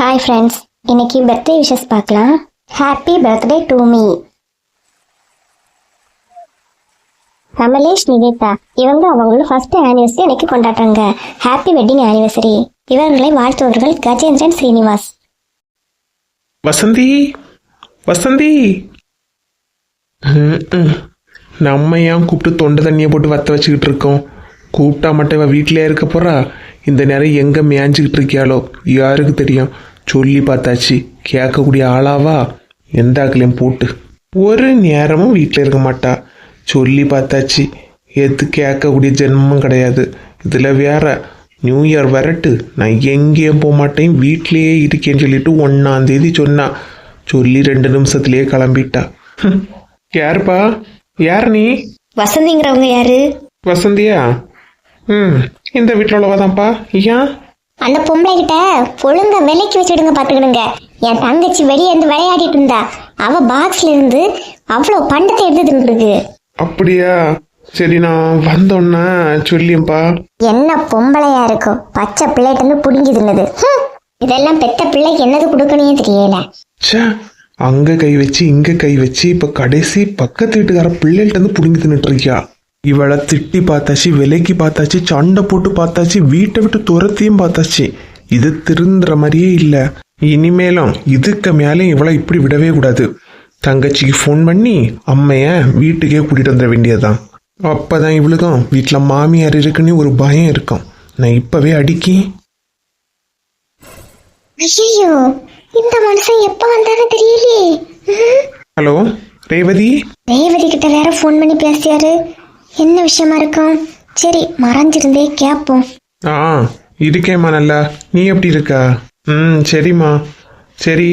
Hi friends இன்னைக்கு birthday wishes பார்க்கலாம். Happy birthday to me Kamlesh Niveda இவங்க அவங்களோட ஃபர்ஸ்ட் ஆனிவர்சரி எனக்கு கொண்டாடுறாங்க. ஹாப்பி வெட்டிங் ஆனிவர்சரி இவர்களை வாழ்த்துவர்கள் கஜேந்திரன் ஸ்ரீனிவாஸ் வசந்தி வசந்தி. நம்ம ஏன் கூப்பிட்டு தொண்டை தண்ணியை போட்டு வத்த வச்சுக்கிட்டு இருக்கோம்? கூப்பிட்டா மட்டும் இவன் வீட்டிலே இருக்க போறா? இந்த நேரம் எங்கே மேய்ஞ்சிக்கிட்டு இருக்கியாளோ? யாருக்கு தெரியும்? சொல்லி பார்த்தாச்சு கேட்கக்கூடிய ஆளாவா எந்த ஆக்களையும் போட்டு ஒரு நேரமும் வீட்டில் இருக்க மாட்டா சொல்லி பார்த்தாச்சு எது கேட்கக்கூடிய ஜென்மம் கிடையாது இதில் வேற நியூ இயர் வரட்டு நான் எங்கேயும் போக மாட்டேன் வீட்டிலேயே இருக்கேன்னு சொல்லிட்டு ஒன்னாம் தேதி சொன்னா சொல்லி ரெண்டு நிமிஷத்துலயே கிளம்பிட்டா. யாருப்பா யார் நீ வசந்திங்கிறவங்க யாரு வசந்தியா ம் இந்த வீட்டில் உள்ளவாதான்ப்பா ஏன் அந்த பொம்பளை கிட்ட ஒழுங்கா விலைக்கு வச்சுடுங்க பாத்துக்கிடுங்க என் தங்கச்சி வெளியே இருந்து விளையாடிட்டு இருந்தா அவ பாக்ஸ்ல இருந்து அவ்வளோ பண்டத்தை எடுத்து இருக்கு அப்படியா? சரி நான் வந்தோன்னா சொல்லியப்பா என்ன பொம்பளையா இருக்கும்? பச்சை பிள்ளைகிட்ட இருந்து புடுங்கி தின்னது. இதெல்லாம் பெத்த பிள்ளைக்கு என்னது கொடுக்கணுமே தெரியல. அங்க கை வச்சு இங்க கை வச்சு இப்ப கடைசி பக்கத்து வீட்டுக்கார பிள்ளைகள்ட்ட இருந்து புடுங்கி தின்னுட்டு இருக்கியா? இவளை திட்டி பார்த்தாச்சு விலைக்கு பார்த்தாச்சு சண்டை போட்டு பார்த்தாச்சு வீட்டை விட்டு துரத்தியும் பார்த்தாச்சு. இது திருந்துற மாதிரியே இல்ல. இனிமேலும் இதுக்கு மேலே இவளை இப்படி விடவே கூடாது. தங்கச்சிக்கு ஃபோன் பண்ணி அம்மைய வீட்டுக்கே கூட்டிட்டு வந்துட வேண்டியதுதான். அப்பதான் இவளுக்கும் வீட்டில் மாமியார் இருக்குன்னு ஒரு பயம் இருக்கும். நான் இப்பவே அடிக்கி. ஐயோ இந்த மனுஷன் எப்ப வந்தானு தெரியலையே. ஹலோ ரேவதி? ரேவதி கிட்ட வேற ஃபோன் பண்ணி பேசியாரு. என்ன விஷயமா இருக்கும் சரி மறைஞ்சிருந்தே கேப்போம். ஆ இருக்கேம்மா நல்லா நீ எப்படி இருக்க? ம் சரிம்மா. சரி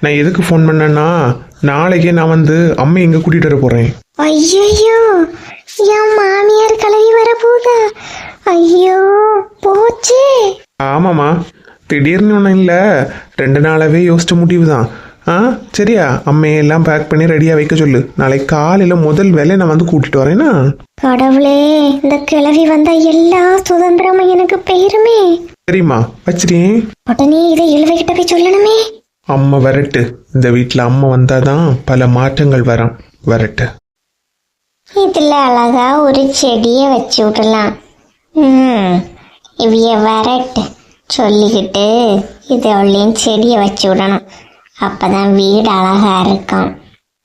நான் எதுக்கு ஃபோன் பண்ணேன்னா நாளைக்கே நான் வந்து அம்மை எங்கே கூட்டிகிட்டு வர போகிறேன் ஐயோ என் மாமியார் கலவி வர போதா? ஐயோ போச்சே. ஆமாம்மா. திடீர்னு ஒன்றும் இல்லை. ரெண்டு நாளாவே யோசிச்ச முடிவு தான் ஆ? சரியா? அம்மையெல்லாம் பேக் பண்ணி ரெடியாக வைக்க சொல்லு. நாளைக்கு காலையில் முதல் வேலை நான் வந்து கூட்டிகிட்டு வரேன்னா கடவுளே இந்த கிழவி வந்த எல்லா சுதந்திரமும் எனக்கு பெயருமே சரிம்மா வச்சிரேன் உடனே இதை இழுவைகிட்ட போய் சொல்லணுமே. அம்மா வரட்டு. இந்த வீட்டில் அம்மா வந்தாதான் பல மாற்றங்கள் வரும். வரட்டு. இதுல அழகா ஒரு செடியை வச்சு விடலாம். ம் இவைய வரட்டு. சொல்லிக்கிட்டு இதோடையும் செடியை வச்சு விடணும். அப்பதான் வீடு அழகா இருக்கும்.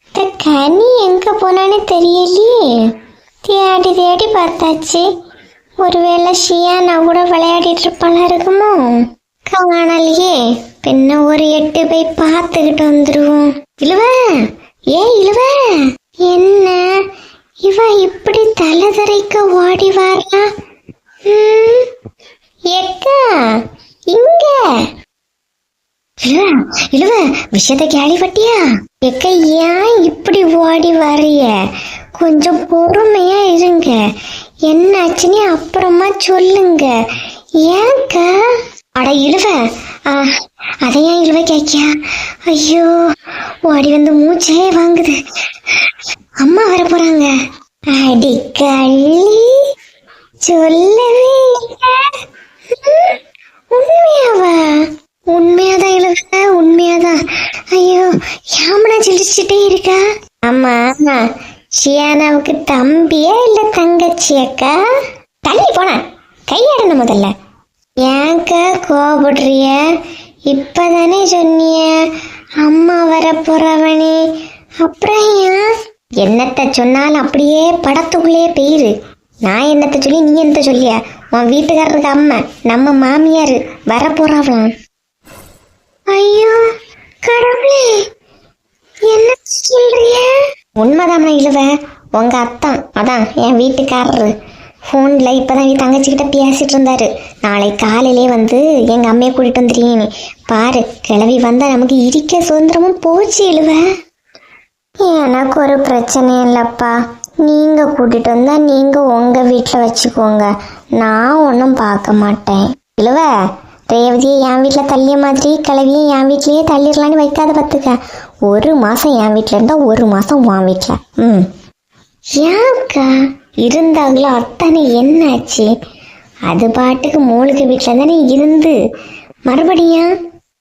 இந்த கனி எங்க போனான்னு தெரியலையே. தேடி தேடி பார்த்தாச்சு. ஒருவேளை ஷியானா கூட விளையாடிட்டு இருப்பாளா இருக்குமோ? காணலையே பின்ன ஒரு எட்டு போய் பார்த்துக்கிட்டு வந்துருவோம். இழுவ? ஏ இழுவ? என்ன? இவ இப்படி தலைதரைக்க ஓடி வரலாம் எக்கா இங்க இழுவ விஷயத்த கேள்விப்பட்டியா எக்க ஏன் இப்படி ஓடி வரைய கொஞ்சம் பொறுமையா இருங்க. என்னாச்சுன்னு அப்புறமா சொல்லுங்க. ஏங்க? அட இழுவ. ஆ, அதை ஏன் இழுவ கேக்கியா? ஐயோ ஓடி வந்து மூச்சே வாங்குது. அம்மா வர போறாங்க. அடி கள்ளி. சொல்லவே உண்மையாவா? உண்மையாதான் இழுக்க உண்மையாதான். ஐயோ யாமனா சிரிச்சுட்டே இருக்கா? ஆமா ஷியானாவுக்கு தம்பியா இல்ல தங்கச்சி அக்கா? தள்ளி போன. கையாடணும் முதல்ல. ஏன்க்கா கோபப்படுறிய இப்பதானே சொன்னிய? அம்மா வர போறவனே அப்புறம் ஏன்? என்னத்த சொன்னாலும் அப்படியே படத்துக்குள்ளேயே பெயிரு. நான் என்னத்த சொல்லி நீ என்னத்த சொல்லிய? உன் வீட்டுக்காரருக்கு அம்மா நம்ம மாமியார் வர போறாவலாம் ஐயோ கடவுளே என்ன சொல்றிய உண்மைதான் இழுவ. உங்க அத்தான் அதான் என் வீட்டுக்காரரு. ஃபோனில் இப்போதான் என் தங்கச்சிக்கிட்ட பேசிட்டு இருந்தாரு. நாளை காலையிலே வந்து எங்கள் அம்மையை கூட்டிட்டு வந்துடுறீங்க பாரு கிளவி வந்தால் நமக்கு இருக்க சுதந்திரமும் போச்சு இழுவ. எனக்கு ஒரு பிரச்சனையும் இல்லைப்பா. நீங்கள் கூட்டிட்டு வந்தால் நீங்கள் உங்கள் வீட்டில் வச்சுக்கோங்க. நான் ஒன்றும் பார்க்க மாட்டேன். இழுவ. ரேவதியை என் வீட்டில் தள்ளிய மாதிரி கிளவியை என் வீட்லேயே தள்ளிடலான்னு வைக்காத பார்த்துக்க. ஒரு மாதம் என் வீட்டில் இருந்தால் ஒரு மாதம் உன் வீட்டில் ம். ஏன்க்கா இருந்தாங்களோ? அத்தனை என்னாச்சு? அது பாட்டுக்கு மூளுக்கு வீட்டில் தானே இருந்து. மறுபடியும்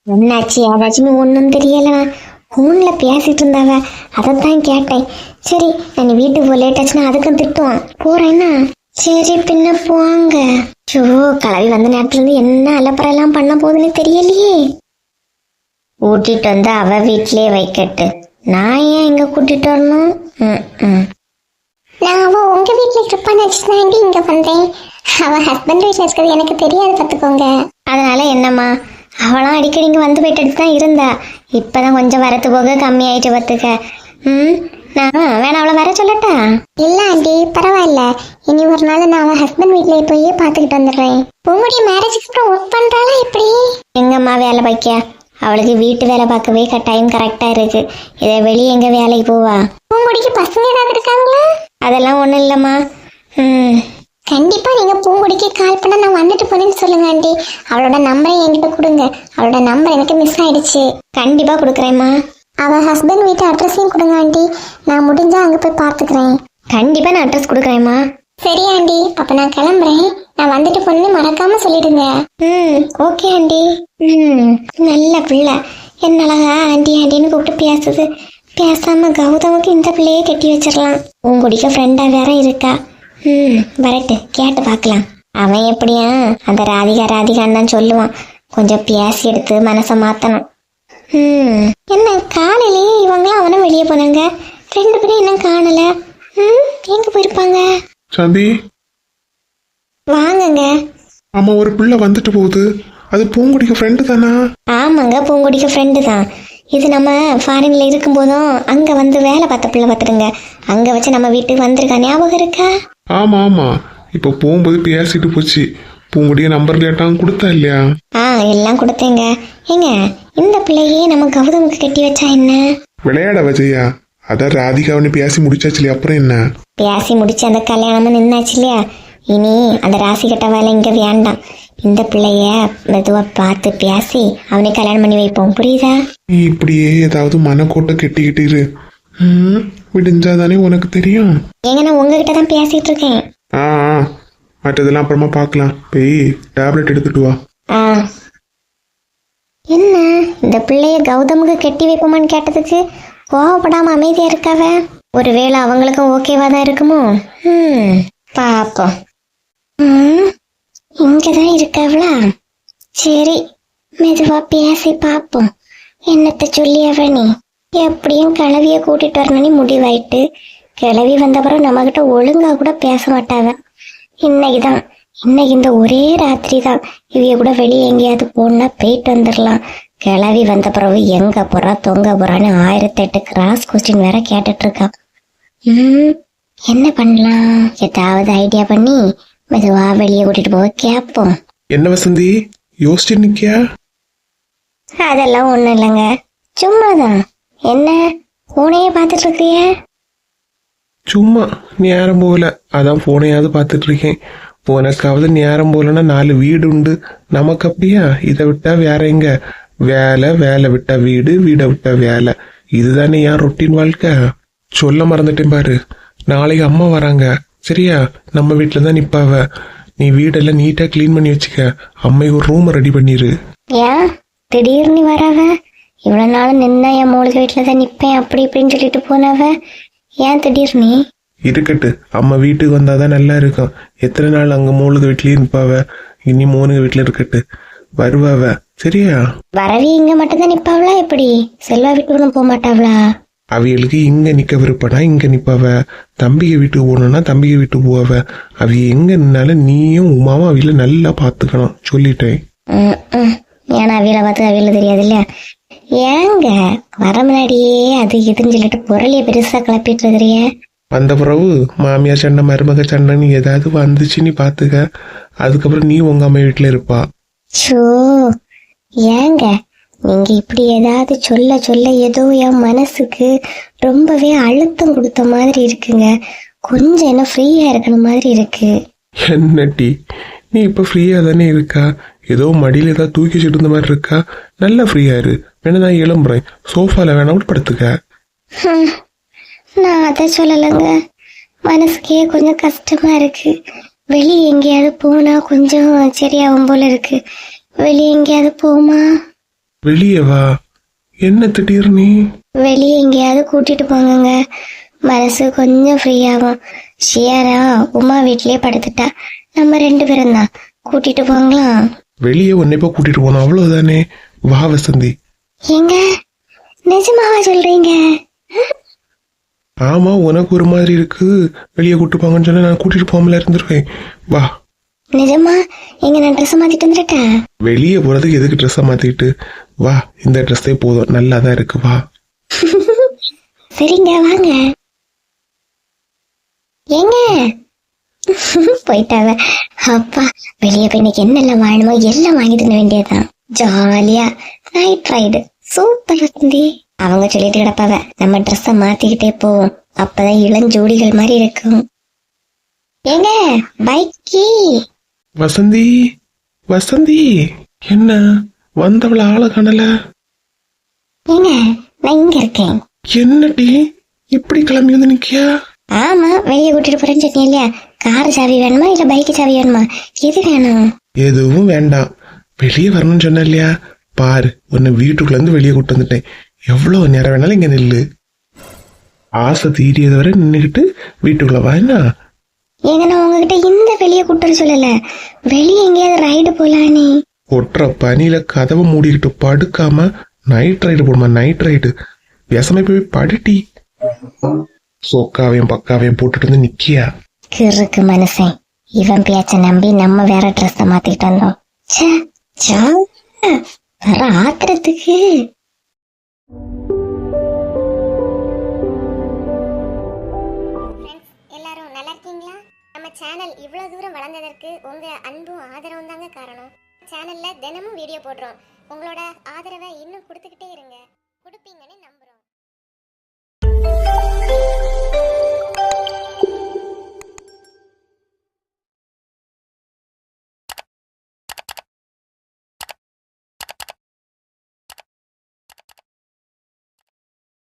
என்னாச்சு? ஏதாச்சும் ஒன்றும் தெரியலண்ணா ஃபோனில் பேசிட்டு இருந்தாவ. அதை தான் கேட்டேன். சரி நான் வீட்டுக்கு போக லேட் ஆச்சுன்னா அதுக்கும் திட்டுவான். போகிறேன்னா சரி பின்ன போங்க. ஷோ கிளவி வந்த நேரத்துல இருந்து என்ன அலப்பறையெல்லாம் பண்ண போகுதுன்னு தெரியலையே. கூட்டிட்டு வந்து அவ வீட்லயே வைக்கட்டு. நான் ஏன் இங்க கூட்டிட்டு வரணும். நான் அவ உங்க வீட்ல இருப்பான்னு வச்சுதான் இங்க வந்தேன். அவ ஹஸ்பண்ட் வீட்ல இருக்கிறது எனக்கு தெரியாது பாத்துக்கோங்க அதனால என்னம்மா? அவளும் அடிக்கடி இங்கே வந்து போயிட்டு தான் இருந்தா. இப்பதான் கொஞ்சம் வரத்து போக கம்மியாயிட்டு பார்த்துக்க. ம் நான் வேணா அவளை வர சொல்லட்டா? இல்ல ஆண்டி பரவாயில்ல. இனி ஒரு நாள் நான் அவ ஹஸ்பண்ட் வீட்லயே போய் பாத்துக்கிட்டு வந்துடுறேன். உங்களுடைய மேரேஜுக்கு அப்புறம் ஒர்க் பண்றாளா எப்படி? எங்கம்மா வேலை பார்க்க அவளுக்கு வீட்டு வேலை பார்க்கவே டைம் கரெக்டாக இருக்கு. இதை வெளியே எங்கே வேலைக்கு போவா? பூங்குடிக்கு பசங்க ஏதாவது இருக்காங்களா? அதெல்லாம் ஒன்றும் இல்லைம்மா. ம். கண்டிப்பா நீங்க பூங்குடிக்கு கால் பண்ண நான் வந்துட்டு போனேன்னு சொல்லுங்க ஆண்டி. அவளோட நம்பரை என்கிட்ட கொடுங்க. அவளோட நம்பர் எனக்கு மிஸ் ஆயிடுச்சு. கண்டிப்பாக கொடுக்குறேம்மா. அவ ஹஸ்பண்ட் வீட்டு அட்ரஸையும் கொடுங்க ஆண்டி. நான் முடிஞ்சா அங்க போய் பார்த்துக்கிறேன். கண்டிப்பாக நான் அட்ரஸ் கொடுக்குறேம்மா சரி ஆண்டி. அப்ப நான் கிளம்புறேன். நான் வந்துட்டு போனேன்னு மறக்காம சொல்லிடுங்க. ம் ஓகே ஆண்டி. ம் நல்ல பிள்ளை. என்ன அழகா ஆண்டி ஆண்டின்னு கூப்பிட்டு பேசுது. பேசாம கௌதமுக்கு இந்த பிள்ளையே கட்டி வச்சிடலாம். உங்குடிக்க ஃப்ரெண்டா வேற இருக்கா? ம் வரட்டு. கேட்டு பார்க்கலாம். அவன் எப்படியா? அந்த ராதிகா ராதிகான்னு தான் சொல்லுவான். கொஞ்சம் பேசி எடுத்து மனசை மாத்தணும். ம். என்ன காலையிலேயே இவங்களாம் அவனும் வெளியே போனாங்க. ரெண்டு பேரும் என்ன காணல. ம் எங்க போயிருப்பாங்க? சாந்தி. வாங்குங்க. ஆமா ஒரு பிள்ளை வந்துட்டு போகுது. அது பூங்குடிக்கு ஃப்ரெண்டு தானா? ஆமாங்க பூங்கொடிக்கு ஃப்ரெண்டு தான். இது நம்ம ஃபாரின்ல இருக்கும்போதும் அங்க வந்து வேலை பார்த்த பிள்ளை பார்த்துடுங்க. அங்க வச்சு நம்ம வீட்டுக்கு வந்திருக்கா? ஞாபகம் இருக்கா? ஆமா ஆமா. இப்போ போகும்போது பேசிட்டு போச்சு. பூங்குடிய நம்பர் கேட்டாங்க கொடுத்தா இல்லையா? ஆ எல்லாம் கொடுத்தேங்க. ஏங்க இந்த பிள்ளையே நம்ம கௌதமுக்கு கட்டி வச்சா என்ன? விளையாட வஜையா அதான் ராதிகாவனு பேசி முடிச்சாச்சு இல்லையா? அப்புறம் என்ன? பேசி முடிச்சு அந்த கல்யாணமும் நின்னாச்சு இல்லையா? இனி அந்த ராசி கட்ட வேலை இங்க வேண்டாம். இந்த பிள்ளைய மெதுவா பார்த்து பேசி அவனை கல்யாணம் பண்ணி வைப்போம். புரியுதா? நீ இப்படியே ஏதாவது மனக்கோட்டை கெட்டிக்கிட்டு இரு. ம், விடிஞ்சாதானே உனக்கு தெரியும். ஏங்க நான் உங்ககிட்ட தான் பேசிட்டு இருக்கேன். ஆ ஆ, மற்றதெல்லாம் அப்புறமா பார்க்கலாம். போய் டேப்லெட் எடுத்துட்டு வா. ஆ. என்ன? இந்த பிள்ளைய கௌதமுக்கு கெட்டி வைப்போமான்னு கேட்டதுக்கு கோவப்படாம அமைதியா இருக்காவ? ஒருவேளை அவங்களுக்கும் ஓகேவா தான் இருக்குமோ? ம் பாப்போம். ம் இங்கதான் இருக்காவளா? சரி மெதுவா பேசி பாப்போம். என்னத்த சொல்லி அவனி? எப்படியும் கிளவிய கூட்டிட்டு வரணும்னு முடிவாயிட்டு கிளவி வந்தப்புறம் நம்ம கிட்ட ஒழுங்கா கூட பேச மாட்டாவ இன்னைக்குதான். இன்னைக்கு இந்த ஒரே ராத்திரி தான் இவைய கூட வெளியே எங்கேயாவது போனா போயிட்டு வந்துடலாம் கிளவி வந்த பிறகு எங்க போறா தொங்க போறான்னு ஆயிரத்தி எட்டு கிராஸ் கொஸ்டின் வேற கேட்டுட்டு இருக்கா ம் என்ன பண்ணலாம்? ஏதாவது ஐடியா பண்ணி மெதுவா வெளியே கூட்டிட்டு போக கேட்போம் என்ன வசந்தி? யோசிச்சு நிக்கியா? அதெல்லாம் ஒண்ணும் இல்லைங்க. சும்மாதான். என்ன? பூனையே பார்த்துட்டு இருக்கிறிய சும்மா நேரம் போகல. அதான் போனையாவது பார்த்துட்டு இருக்கேன் உனக்காவது நேரம் போகலன்னா நாலு வீடு உண்டு நமக்கு அப்படியா? இதை விட்டா வேற எங்க? வேலை வேலை விட்டா வீடு வீடை விட்டா வேலை. இதுதானே ஏன் ரொட்டீன் வாழ்க்கை? சொல்ல மறந்துட்டேன் பாரு. நாளைக்கு அம்மா வராங்க. சரியா? நம்ம வீட்டில் தான் நிப்பாவ. நீ வீடெல்லாம் நீட்டா க்ளீன் பண்ணி வச்சுக்க. அம்மை ஒரு ரூம் ரெடி பண்ணிரு. ஏன் திடீர்னு வராவ? இவ்வளவு நாள் நின்னா என் மூலிகை வீட்டுல தான் நிப்பேன். அப்படி இப்படின்னு சொல்லிட்டு போனவ? ஏன் திடீர்னு இருக்கட்டு. அம்மா வீட்டுக்கு வந்தாதான் நல்லா இருக்கும். எத்தனை நாள் அங்க மூணுக்கு வீட்லயே நிப்பாவ இனி மூணுக்கு வீட்டுல இருக்கட்டு. வருவாவ? சரியா? வரவி இங்க மட்டும் தான் நிப்பாவளா எப்படி? செல்வா வீட்டுக்கு போக மாட்டாவளா? அவிகளுக்கு இங்க நிக்க விருப்பம்னா இங்க நிப்பாவ? தம்பிக வீட்டுக்கு போகணும்னா தம்பிக வீட்டுக்கு போவாவ? அவ எங்க நின்னாலும் நீயும் உமாவும் அவில நல்லா பாத்துக்கணும் சொல்லிட்டேன். ஏன்னா அவியலை பார்த்து அவியல தெரியாது இல்லையா? ஏங்க வர முன்னாடியே அது இதுன்னு சொல்லிட்டு பொருளைய பெருசா கிளப்பிட்டு இருக்கிறிய வந்த பிறகு மாமியார் சண்டை மருமக சண்டைன்னு ஏதாவது வந்துச்சு நீ பாத்துக்க அதுக்கப்புறம் நீ உங்க அம்மா வீட்டுல இருப்பா. ஷோ ஏங்க நீங்க இப்படி ஏதாவது சொல்ல சொல்ல ஏதோ என் மனசுக்கு ரொம்பவே அழுத்தம் கொடுத்த மாதிரி இருக்குங்க. கொஞ்சம் என்ன ஃப்ரீயா இருக்கணும் மாதிரி இருக்கு. என்னட்டி நீ இப்ப ஃப்ரீயா தானே இருக்கா? ஏதோ மடியில ஏதாவது தூக்கி வச்சுட்டு இருந்த மாதிரி இருக்கா? நல்லா ஃப்ரீயா இரு வேணா நான் எழும்புறேன். சோஃபால வேணா கூட படுத்துக்க நான் அதை சொல்லலைங்க. மனசுக்கே கொஞ்சம் கஷ்டமா இருக்கு. வெளியே எங்கேயாவது போனா கொஞ்சம் சரியாகும் போல இருக்கு. வெளியே எங்கேயாவது போமா? வெளியே வா. என்ன திடீர் நீ? வெளியே எங்கேயாவது கூட்டிட்டு போங்கங்க. மனசு கொஞ்சம் ஃப்ரீயாகும் ஷியாரா உமா வீட்லயே படுத்துட்டா. நம்ம ரெண்டு பேரும் தான். கூட்டிட்டு போங்களா வெளியே உன்னை போய் கூட்டிட்டு போனோம் அவ்வளவுதானே? வா வசந்தி. எங்க நிஜமாவா சொல்றீங்க? ஆமா உனக்கு ஒரு மாதிரி இருக்கு. வெளியே கூட்டு போங்கன்னு சொன்னா நான் கூட்டிட்டு போகாமல இருந்திருக்கேன் வா. நிஜமா? எங்க நான் ட்ரெஸ் மாத்திட்டு வந்துட்டேன்? வெளியே போறதுக்கு எதுக்கு ட்ரெஸ்ஸை மாத்திட்டு வா இந்த ட்ரெஸ்ஸே போதும். நல்லா தான் இருக்கு. வா. சரிங்க வாங்க. எங்க போயிட்டாவ அப்பா வெளியே போய் இன்னைக்கு என்னெல்லாம் வாங்கணுமோ எல்லாம் வாங்கி தின்ன வேண்டியதுதான். ஜாலியா நைட் ரைடு சூப்பர் வசந்தி அவங்க சொல்லிட்டு கிடப்பாவ நம்ம ட்ரெஸ்ஸ மாத்திக்கிட்டே போவோம். அப்பதான் இளஞ்சோடிகள் மாதிரி இருக்கும். ஏங்க பைக்கி. வசந்தி வசந்தி என்ன? வந்தவள ஆளை காணல. ஏங்க நான் இங்க இருக்கேன். என்னடி? இப்படி கிளம்பி வந்து நிக்கியா? ஆமா வெளியே கூட்டிட்டு போறேன்னு சொன்னீங்க இல்லையா? கார் சாவி வேணுமா இல்ல பைக்கு சாவி வேணுமா? எது வேணும்? எதுவும் வேண்டாம். வெளியே வரணும்னு சொன்ன இல்லையா? பாரு உன்னை வீட்டுக்குள்ள இருந்து வெளியே கூட்டு வந்துட்டேன். எவ்வளவு நேரம் வேணாலும் இங்க நில்லு. ஆசை தீரியது வரை நின்னுக்கிட்டு வீட்டுக்குள்ள வா என்ன? ஏங்க நான் உங்ககிட்ட இந்த வெளியே கூட்டல் சொல்லல. வெளியே எங்கேயாவது ரைடு போலானே. கொட்டுற பனியில கதவை மூடிக்கிட்டு படுக்காம நைட் ரைடு போடுமா? நைட் ரைடு விசமை போய் படுட்டி சொக்காவையும் பக்காவையும் போட்டுட்டு வந்து நிக்கியா? கிறுக்கு மனுஷன் இவன் பேச்ச நம்பி நம்ம வேற ட்ரெஸ் மாத்திட்டு வந்தோம் ச்சே வர ஆத்திரத்துக்கு எல்லாரும் நல்லா இருக்கீங்களா நம்ம சேனல் இவ்வளவு தூரம் வளர்ந்ததற்கு உங்க அன்பும் ஆதரவும் தாங்க காரணம் சேனல்ல தினமும் வீடியோ போடுறோம் உங்களோட ஆதரவை இன்னும் கொடுத்துக்கிட்டே இருங்க கொடுப்பீங்கன்னு நம்ப